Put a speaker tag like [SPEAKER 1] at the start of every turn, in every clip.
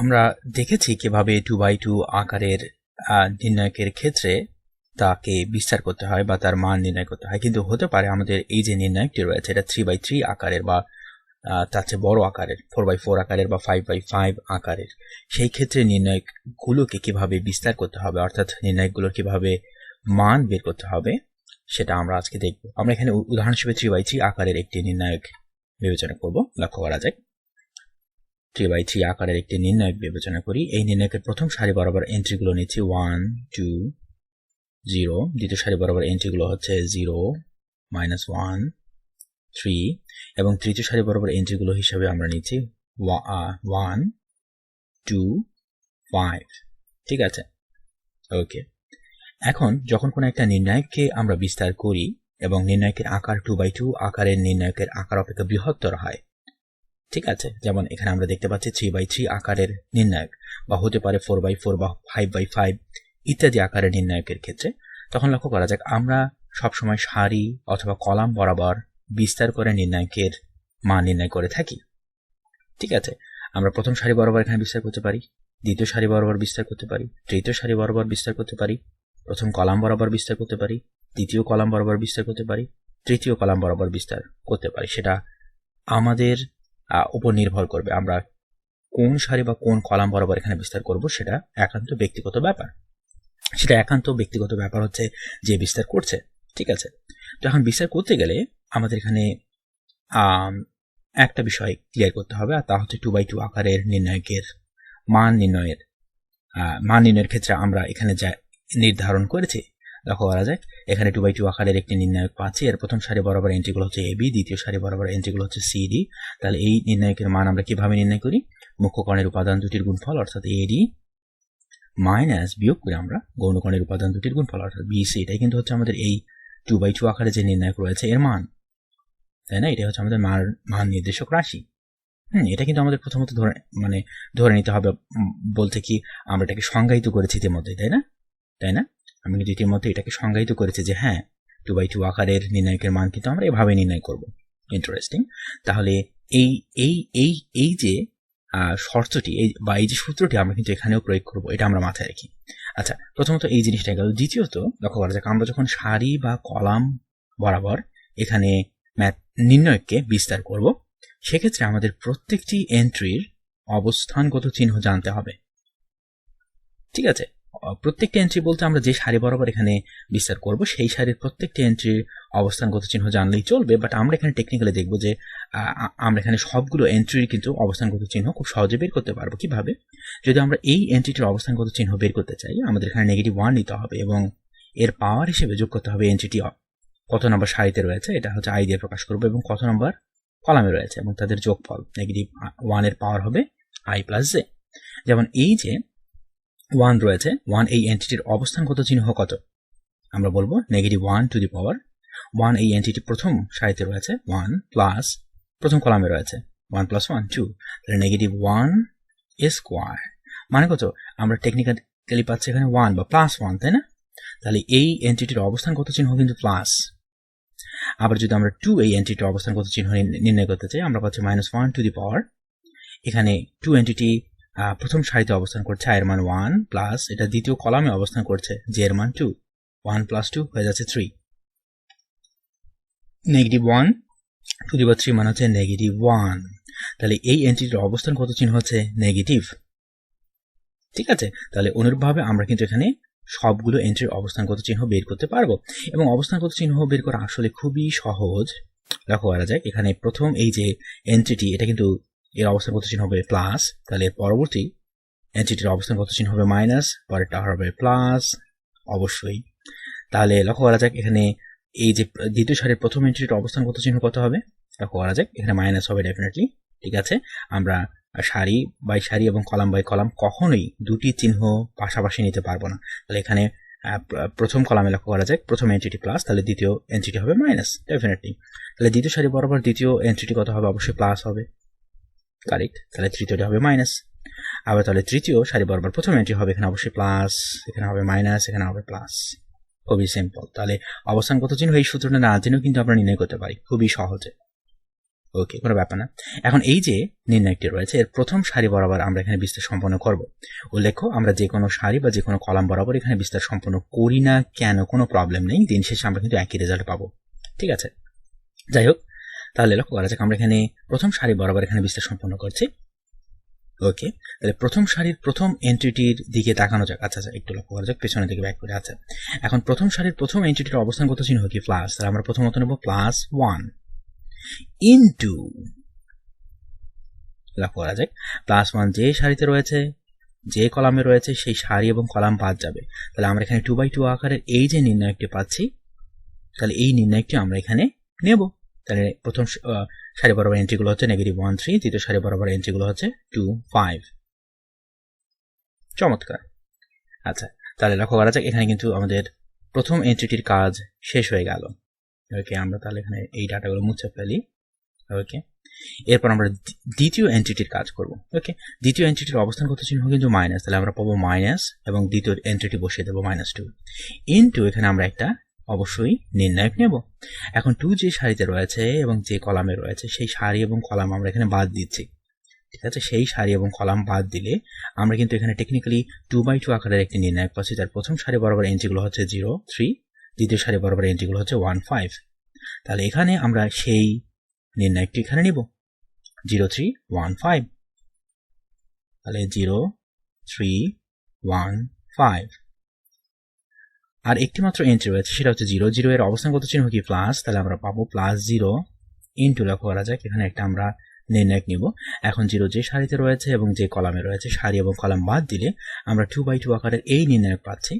[SPEAKER 1] আমরা দেখেছি কীভাবে টু বাই টু আকারের নির্ণায়কের ক্ষেত্রে তাকে বিস্তার করতে হয় বা তার মান নির্ণয় করতে হয়। কিন্তু হতে পারে আমাদের এই যে নির্ণায়কটি রয়েছে, এটা থ্রি বাই থ্রি আকারের বা তার চেয়ে বড় আকারের ফোর বাই ফোর আকারের বা ফাইভ বাই ফাইভ আকারের। সেই ক্ষেত্রে নির্ণায়কগুলোকে কীভাবে বিস্তার করতে হবে, অর্থাৎ নির্ণায়কগুলোর কীভাবে মান বের করতে হবে, সেটা আমরা আজকে দেখব। আমরা এখানে উদাহরণ হিসেবে থ্রি বাই থ্রি আকারের একটি নির্ণায়ক বিবেচনা করব। লক্ষ্য করা যায় থ্রি বাই থ্রি আকারের একটি নির্ণায়ক বিবেচনা করি। এই নির্ণায়কের প্রথম সারি বরাবর এন্ট্রিগুলো নিচ্ছি। ওয়ান টু জিরো দ্বিতীয় সারি বরাবর এন্ট্রিগুলো হচ্ছে জিরো মাইনাস ওয়ান থ্রি এবং তৃতীয় সারি বরাবর এন্ট্রিগুলো হিসাবে আমরা নিচ্ছি ওয়ান টু ফাইভ ঠিক আছে? ওকে এখন যখন কোনো একটা নির্ণায়ককে আমরা বিস্তার করি এবং নির্ণায়কের আকার টু বাই টু আকারের নির্ণায়কের আকার অপেক্ষা বৃহত্তর হয় ঠিক আছে? যেমন এখানে আমরা দেখতে পাচ্ছি থ্রি বাই থ্রি আকারের নির্ণায়ক বা হতে পারে ফোর বাই ফোর বা ফাইভ বাই ফাইভ ইত্যাদি আকারের নির্ণায়কের ক্ষেত্রে। তখন লক্ষ্য করা যাক, আমরা সবসময় সারি অথবা কলাম বরাবর বিস্তার করে নির্ণায়কের মান নির্ণয় করে থাকি। ঠিক আছে? আমরা প্রথম সারি বরাবর এখানে বিস্তার করতে পারি, দ্বিতীয় সারি বরাবর বিস্তার করতে পারি, তৃতীয় সারি বরাবর বিস্তার করতে পারি, প্রথম কলাম বরাবর বিস্তার করতে পারি, দ্বিতীয় কলাম বরাবর বিস্তার করতে পারি, তৃতীয় কলাম বরাবর বিস্তার করতে পারি। সেটা আমাদের উপর নির্ভর করবে। আমরা কোন সারি বা কোন কলাম বরাবর এখানে বিস্তার করব সেটা একান্ত ব্যক্তিগত ব্যাপার। সেটা একান্ত ব্যক্তিগত ব্যাপার হচ্ছে যে বিস্তার করছে, ঠিক আছে? তো এখন বিস্তার করতে গেলে আমাদের এখানে একটা বিষয় ক্লিয়ার করতে হবে, আর তা হচ্ছে টু বাই টু আকারের নির্ণায়কের মান নির্ণয়ের। মান নির্ণয়ের ক্ষেত্রে আমরা এখানে যা নির্ধারণ করেছি, লক্ষ্য করা যায় এখানে টু বাই টু আকারের একটি নির্ণায়ক পাচ্ছি এর প্রথম সারি বরাবর এন্ট্রিগুলো হচ্ছে এবি দ্বিতীয় সারি বরাবর এন্ট্রিগুলো হচ্ছে সিডি তাহলে এই নির্ণায়কের মান আমরা কীভাবে নির্ণয় করি? মুখ্য কণের উপাদান দুটির গুণফল, অর্থাৎ এডি মাইনাস বিয়োগ করে আমরা গৌণকণের উপাদান দুটির গুণফল, অর্থাৎ বিসি এটাই কিন্তু হচ্ছে আমাদের এই টু বাই টু আকারে যে নির্ণায়ক রয়েছে, এর মান। তাই না? এটা হচ্ছে আমাদের মান মান নির্দেশক রাশি। হুম, এটা কিন্তু আমাদের প্রথমত ধরে মানে ধরে নিতে হবে বলতে কি আমরা এটাকে সংজ্ঞায়িত করেছি ইতিমধ্যে তাই না? তাই না? আমি কিন্তু ইতিমধ্যে এটাকে সংজ্ঞায়িত করেছি যে হ্যাঁ টু বাই টু আকারের নির্ণায়কের মান কিন্তু আমরা এভাবে নির্ণয় করব। ইন্টারেস্টিং তাহলে এই এই এই এই যে শর্তটি, এই, বা এই যে সূত্রটি আমরা কিন্তু এখানেও প্রয়োগ করব, এটা আমরা মাথায় রাখি। আচ্ছা প্রথমত এই জিনিসটা গেল। দ্বিতীয়ত, লক্ষ্য করা যাক, আমরা যখন সারি বা কলাম বরাবর এখানে ম্যাথ নির্ণয়কে বিস্তার করব, সেক্ষেত্রে আমাদের প্রত্যেকটি এন্ট্রির অবস্থানগত চিহ্ন জানতে হবে। ঠিক আছে? প্রত্যেকটি এন্ট্রি বলতে আমরা যে সারি বরাবর এখানে বিস্তার করব, সেই সারির প্রত্যেকটি এন্ট্রির অবস্থানগত চিহ্ন জানলেই চলবে বাট আমরা এখানে টেকনিক্যালি দেখব যে আমরা এখানে সবগুলো এন্ট্রির কিন্তু অবস্থানগত চিহ্ন খুব সহজে বের করতে পারব। কীভাবে? যদি আমরা এই এন্ট্রিটির অবস্থানগত চিহ্ন বের করতে চাই, আমাদের এখানে নেগেটিভ ওয়ান নিতে হবে এবং এর পাওয়ার হিসেবে যোগ করতে হবে এন্ট্রিটি কত নম্বর সারিতে রয়েছে, এটা হচ্ছে আই দিয়ে প্রকাশ করব এবং কত নম্বর কলামে রয়েছে এবং তাদের যোগফল নেগেটিভ ওয়ানের পাওয়ার হবে আই প্লাস জে যেমন এই যে ওয়ান রয়েছে ওয়ান এই এন্টিটির অবস্থানগত চিহ্ন কত? আমরা বলব negative one to the power one এই এন্টিটি প্রথম সারিতে রয়েছে ওয়ান প্লাস প্রথম কলামে রয়েছে ওয়ান প্লাস ওয়ান টু তাহলে নেগেটিভ ওয়ান স্কোয়ার মানে কত? আমরা টেকনিক্যালি পাচ্ছি এখানে ওয়ান বা প্লাস ওয়ান তাই না? তাহলে এই এন্টিটির অবস্থানগত চিহ্ন কিন্তু প্লাস আবার যদি আমরা টু এই এন্টিটির অবস্থানগত চিহ্ন নির্ণ- নির্ণয় করতে চাই, আমরা পাচ্ছি minus one to the power এখানে টু এন্টিটি প্রথম সারিতে অবস্থান করছে আয়ের মান ওয়ান প্লাস এটা দ্বিতীয় কলামে অবস্থান করছে যে এর মান টু। ওয়ান প্লাস টু হয়ে যাচ্ছে three. Negative one, to the three মানে হচ্ছে নেগেটিভ ওয়ান। তাহলে এই এন্ট্রিটির অবস্থান কত চিহ্ন হচ্ছে? নেগেটিভ। ঠিক আছে? তাহলে অনুরূপভাবে আমরা কিন্তু এখানে সবগুলো এন্ট্রির অবস্থানগত চিহ্ন বের করতে পারব? এবং অবস্থানগত চিহ্ন বের করা আসলে খুবই সহজ। লক্ষ্য করা যায় এখানে প্রথম এই যে এন্ট্রিটি, এটা কিন্তু এর অবস্থানগত চিহ্ন হবে? প্লাস তাহলে এর পরবর্তী অবস্থান অবস্থানগত চিহ্ন হবে? মাইনাস পরেরটা হবে প্লাস অবশ্যই। তাহলে লক্ষ্য করা যাক, এখানে এই যে দ্বিতীয় সারির প্রথম এন্ট্রিটির অবস্থানগত চিহ্ন কত হবে? লক্ষ্য করা যাক, এখানে মাইনাস হবে ডেফিনেটলি ঠিক আছে? আমরা সারি বাই সারি এবং কলাম বাই কলাম কখনোই দুটি চিহ্ন পাশাপাশি নিতে পারব না। তাহলে এখানে প্রথম কলামে লক্ষ্য করা যাক, প্রথম এন্ট্রিটি প্লাস তাহলে দ্বিতীয় এন্ট্রিটি হবে মাইনাস ডেফিনেটলি তাহলে দ্বিতীয় সারি বরাবর দ্বিতীয় এন্ট্রিটি কত হবে? অবশ্যই প্লাস হবে। কারেক্ট তাহলে তৃতীয়টা হবে মাইনাস আবার তাহলে তৃতীয় সারি বরাবর প্রথম এন্ট্রি হবে, এখানে অবশ্যই প্লাস এখানে হবে মাইনাস এখানে হবে প্লাস খুবই সিম্পল তাহলে অবস্থানগত চিহ্ন? এই সূত্রটা না জেনেও কিন্তু আমরা নির্ণয় করতে পারি। খুবই সহজে। ওকে কোনো ব্যাপার না। এখন এই যে নির্ণয়টি রয়েছে, এর প্রথম সারি বরাবর আমরা এখানে বিস্তার সম্পন্ন করব। উল্লেখ্য, আমরা যে কোনো সারি বা যে কোনো কলাম বরাবর এখানে বিস্তার সম্পন্ন করি না কেন, কোনো প্রবলেম নেই। দিন শেষে আমরা কিন্তু একই রেজাল্ট পাবো। ঠিক আছে? যাই হোক তাহলে লক্ষ্য করা যাক, আমরা এখানে প্রথম সারি বরাবর এখানে বিস্তার সম্পন্ন করছি। ওকে তাহলে প্রথম সারির প্রথম এন্ট্রিটির দিকে তাকানো যাক। আচ্ছা আচ্ছা একটু লক্ষ্য করা যাক, পেছনের দিকে ব্যাক করে। আচ্ছা এখন প্রথম সারির প্রথম এন্ট্রিটির অবস্থান কত চিহ্ন? কি প্লাস তাহলে আমরা প্রথমত নেব প্লাস ওয়ান ইনটু লক্ষ্য করা যাক প্লাস ওয়ান যে সারিতে রয়েছে, যে কলামে রয়েছে, সেই সারি এবং কলাম বাদ যাবে। তাহলে আমরা এখানে টু বাই টু আকারের এই যে নির্ণয়কটি পাচ্ছি, তাহলে এই নির্ণয়কটি আমরা এখানে নেব। তাহলে প্রথম সারি বরাবর এন্ট্রিগুলো হচ্ছে নেগেটিভ ওয়ান থ্রি দ্বিতীয় সারি বরাবর এন্ট্রিগুলো হচ্ছে টু ফাইভ চমৎকার। আচ্ছা তাহলে লক্ষ্য করা যাক, এখানে কিন্তু আমাদের প্রথম এন্ট্রিটির কাজ শেষ হয়ে গেল। ওকে, আমরা তাহলে এখানে এই ডাটাগুলো মুছে ফেলি। ওকে, এরপর আমরা দ্বিতীয় এন্ট্রিটির কাজ করব। ওকে, দ্বিতীয় এন্ট্রিটির অবস্থান কত চিহ্ন কিন্তু মাইনাস তাহলে আমরা পাবো মাইনাস এবং দ্বিতীয় এন্ট্রিটি বসিয়ে দেবো মাইনাস টু ইনটু এখানে আমরা একটা অবশ্যই নির্ণায়ক নেব। এখন টু যে সারিতে রয়েছে এবং যে কলামে রয়েছে, সেই সারি এবং কলাম আমরা এখানে বাদ দিচ্ছি। ঠিক আছে? সেই সারি এবং কলাম বাদ দিলে আমরা কিন্তু এখানে টেকনিক্যালি টু বাই টু আকারের একটি নির্ণায়ক পাচ্ছি। যার প্রথম সারি বরাবর এন্ট্রিগুলো হচ্ছে জিরো থ্রি দ্বিতীয় সারি বরাবর এন্ট্রিগুলো হচ্ছে ওয়ান ফাইভ তাহলে এখানে আমরা সেই নির্ণায়কটি এখানে নিব। জিরো থ্রি ওয়ান ফাইভ তাহলে জিরো থ্রি ওয়ান ফাইভ আর একটি মাত্র এন্ট্রি রয়েছে, সেটা হচ্ছে জিরো জিরো এর অবস্থান কত চিহ্ন কি? প্লাস তাহলে আমরা পাবো প্লাস জিরো ইন্টু লক্ষ্য করা যাক, এখানে একটা আমরা নির্ণায়ক নিব। এখন জিরো যে সারিতে রয়েছে এবং যে কলামে রয়েছে, সারি এবং কলাম বাদ দিলে আমরা টু বাই টু আকারের এই নির্ণায়ক পাচ্ছি।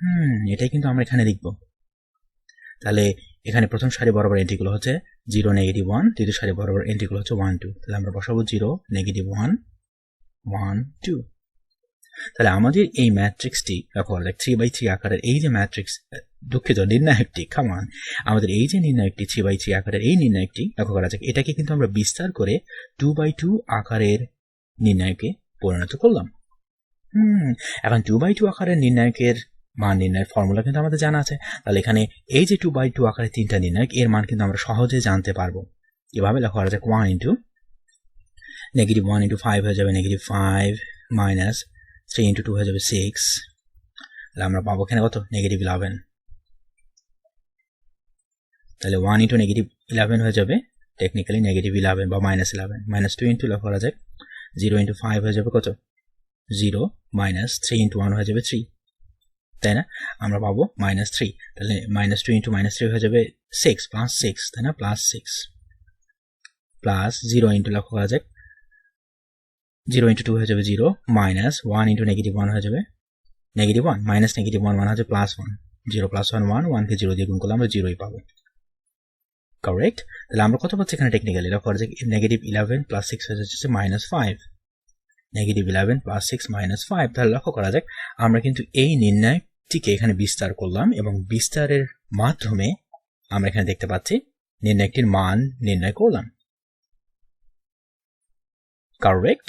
[SPEAKER 1] হুম, এটাই কিন্তু আমরা এখানে লিখব। তাহলে এখানে প্রথম সারি বরাবর এন্ট্রিগুলো হচ্ছে জিরো নেগেটিভ ওয়ান দ্বিতীয় সারি বরাবর এন্ট্রিগুলো হচ্ছে ওয়ান টু তাহলে আমরা বসাবো zero negative one one two তাহলে আমাদের এই ম্যাট্রিক্সটি করা যাক থ্রি বাই থ্রি আকারের এই যে ম্যাট্রিক্স দুঃখিত নির্ণায়কটি খামান আমাদের এই যে নির্ণায়কটি থ্রি বাই থ্রি আকারের এই নির্ণায়কটি লক্ষ্য করা যাক, এটাকে কিন্তু আমরা বিস্তার করে টু বাই টু আকারের নির্ণায়কে পরিণত করলাম। হুম, এখন টু বাই টু আকারের নির্ণায়কের মান নির্ণয়ের ফর্মুলা কিন্তু আমাদের জানা আছে। তাহলে এখানে এই যে টু বাই টু আকারের তিনটা নির্ণায়ক, এর মান কিন্তু আমরা সহজে জানতে পারব। এভাবে লক্ষ্য করা যাক one into negative one into five হয়ে যাবে negative five minus three into two হয়ে যাবে সিক্স তাহলে আমরা পাবো এখানে কত? নেগেটিভ ইলেভেন তাহলে ওয়ান ইন্টু নেগেটিভ ইলেভেন হয়ে যাবে টেকনিক্যালি নেগেটিভ ইলেভেন বা minus eleven minus two into করা যাক। জিরো ইন্টু ফাইভ হয়ে যাবে কত? Zero minus three into one হয়ে যাবে থ্রি তাই না? আমরা পাবো মাইনাস থ্রি তাহলে minus two into minus three হয়ে যাবে সিক্স প্লাস সিক্স তাই না? Plus six plus zero into লক্ষ্য করা যাক। জিরো ইন্টু টু হয়ে যাবে zero, minus one into negative one হয়ে যাবে negative one, minus negative one মানে হচ্ছে plus one. Zero plus one one ওয়ানকে জিরো দিয়ে গুণ করলে আমরা জিরোই পাবো। কারেক্ট তাহলে আমরা কত পাচ্ছি এখানে টেকনিক্যালি করা যাক নেগেটিভ ইলেভেন প্লাস সিক্স হয়ে যাচ্ছে minus five negative eleven plus six minus five তাহলে লক্ষ্য করা যাক, আমরা কিন্তু এই নির্ণয়টিকে এখানে বিস্তার করলাম এবং বিস্তারের মাধ্যমে আমরা এখানে দেখতে পাচ্ছি নির্ণয়টির মান নির্ণয় করলাম। কারেক্ট